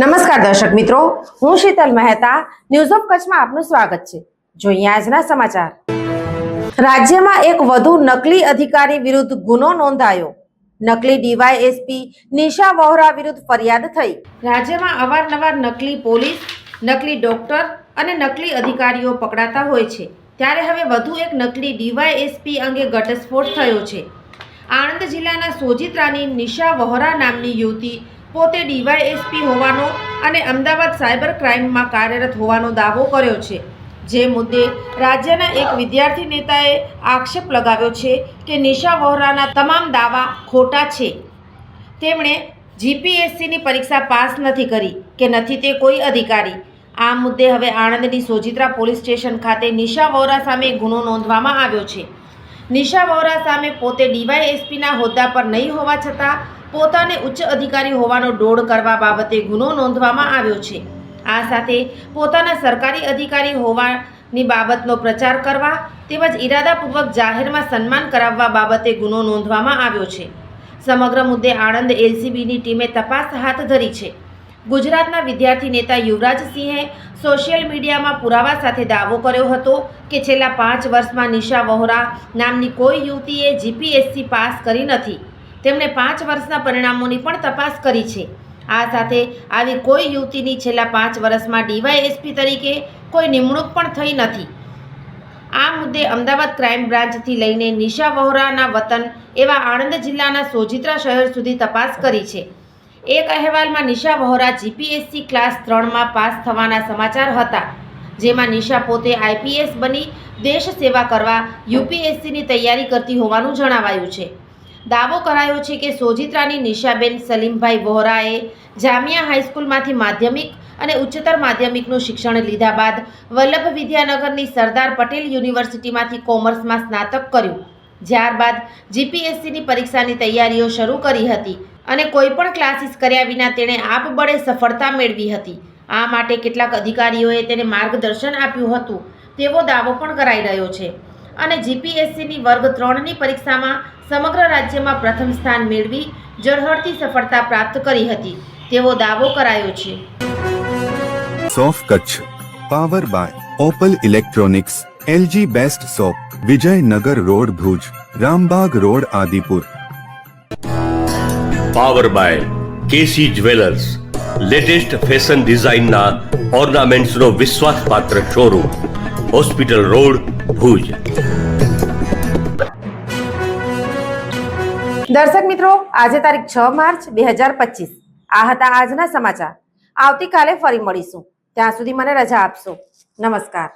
નમસ્કાર દર્શક મિત્રો, હું શીતલ મહેતા ન્યૂઝ ઓફ કચ્છમાં આપનું સ્વાગત છે. જોઈએ આજના સમાચાર. રાજ્યમાં એક વધુ નકલી અધિકારી વિરુદ્ધ ગુનો નોંધાયો. નકલી ડીવાયએસપી નિશા વોહરા વિરુદ્ધ ફરિયાદ થઈ. રાજ્યમાં અવારનવાર નકલી પોલીસ, નકલી ડોક્ટર અને નકલી અધિકારીઓ પકડાતા હોય છે. ત્યારે હવે વધુ એક નકલી ડીવાયએસપી અંગે ઘટસ્ફોટ થયો છે. આણંદ જિલ્લાના સોજિત્રાની નિશા વહોરા નામની યુવતી પોતે ડીવાયએસપી હોવાનો અને અમદાવાદ સાયબર ક્રાઇમમાં કાર્યરત હોવાનો દાવો કર્યો છે. જે મુદ્દે રાજ્યના એક વિદ્યાર્થી નેતાએ આક્ષેપ લગાવ્યો છે કે નિશા વોહરાના તમામ દાવા ખોટા છે. તેમણે જીપીએસસીની પરીક્ષા પાસ નથી કરી કે નથી તે કોઈ અધિકારી. આ મુદ્દે હવે આણંદની સોજિત્રા પોલીસ સ્ટેશન ખાતે નિશા વોરા સામે ગુનો નોંધવામાં આવ્યો છે. નિશા વોરા સામે પોતે ડીવાયએસપીના હોદ્દા પર નહીં હોવા છતાં પોતાને ઉચ્ચ અધિકારી હોવાનો ડોળ કરવા બાબતે ગુનો નોંધવામાં આવ્યો છે. આ સાથે પોતાના સરકારી અધિકારી હોવાની બાબતનો પ્રચાર કરવા તેમજ ઇરાદાપૂર્વક જાહેરમાં સન્માન કરાવવા બાબતે ગુનો નોંધવામાં આવ્યો છે. સમગ્ર મુદ્દે આણંદ એલસીબીની ટીમે તપાસ હાથ ધરી છે. ગુજરાતના વિદ્યાર્થી નેતા યુવરાજસિંહે સોશિયલ મીડિયામાં પુરાવા સાથે દાવો કર્યો હતો કે છેલ્લા પાંચ વર્ષમાં નિશા વહોરા નામની કોઈ યુવતીએ જીપીએસસી પાસ કરી નથી. તેમણે પાંચ વર્ષના પરિણામોની પણ તપાસ કરી છે. આ સાથે આવી કોઈ યુવતીની છેલ્લા પાંચ વર્ષમાં ડીવાયએસપી તરીકે કોઈ નિમણૂક પણ થઈ નથી. આ મુદ્દે અમદાવાદ ક્રાઇમ બ્રાન્ચથી લઈને નિશા વહોરાના વતન એવા આણંદ જિલ્લાના સોજિત્રા શહેર સુધી તપાસ કરી છે. એક અહેવાલમાં નિશા વહોરા જીપીએસસી ક્લાસ ત્રણમાં પાસ થવાના સમાચાર હતા, જેમાં નિશા પોતે આઈપીએસ બની દેશ સેવા કરવા યુપીએસસીની તૈયારી કરતી હોવાનું જણાવાયું છે. દાવો કરાયો છે કે સોજિત્રાની નિશાબેન સલીમભાઈ વોહરાએ જામિયા હાઈસ્કૂલમાંથી માધ્યમિક અને ઉચ્ચતર માધ્યમિકનું શિક્ષણ લીધા બાદ વલ્લભ વિદ્યાનગરની સરદાર પટેલ યુનિવર્સિટીમાંથી કોમર્સમાં સ્નાતક કર્યું. જ્યારબાદ જીપીએસસીની પરીક્ષાની તૈયારીઓ શરૂ કરી હતી અને કોઈ પણ ક્લાસીસ કર્યા વિના તેણે આપબળે સફળતા મેળવી હતી. આ માટે કેટલાક અધિકારીઓએ તેને માર્ગદર્શન આપ્યું હતું, તેવો દાવો પણ કરાઈ રહ્યો છે. અને જીપીએસસીની વર્ગ ત્રણની પરીક્ષામાં સમગ્ર રાજ્યમાં પ્રથમ સ્થાન મેળવી ઝળહળતી સફળતા પ્રાપ્ત કરી હતી. તેવો દાવો કરાયો છે. સોફ Kutch power by Opal electronics LG best shop Vijaynagar road Bhuj Rambagh road Adipur. Power by KC jewellers latest fashion ડિઝાઇનના ઓર્નામેન્ટ્સનો વિશ્વાસપાત્ર શોરૂમ હોસ્પિટલ રોડ ભુજ. દર્શક મિત્રો, આજે તારીખ છ માર્ચ બે હજાર પચીસ. આ હતા આજના સમાચાર. આવતીકાલે ફરી મળીશું. ત્યાં સુધી મને રજા આપશો. નમસ્કાર.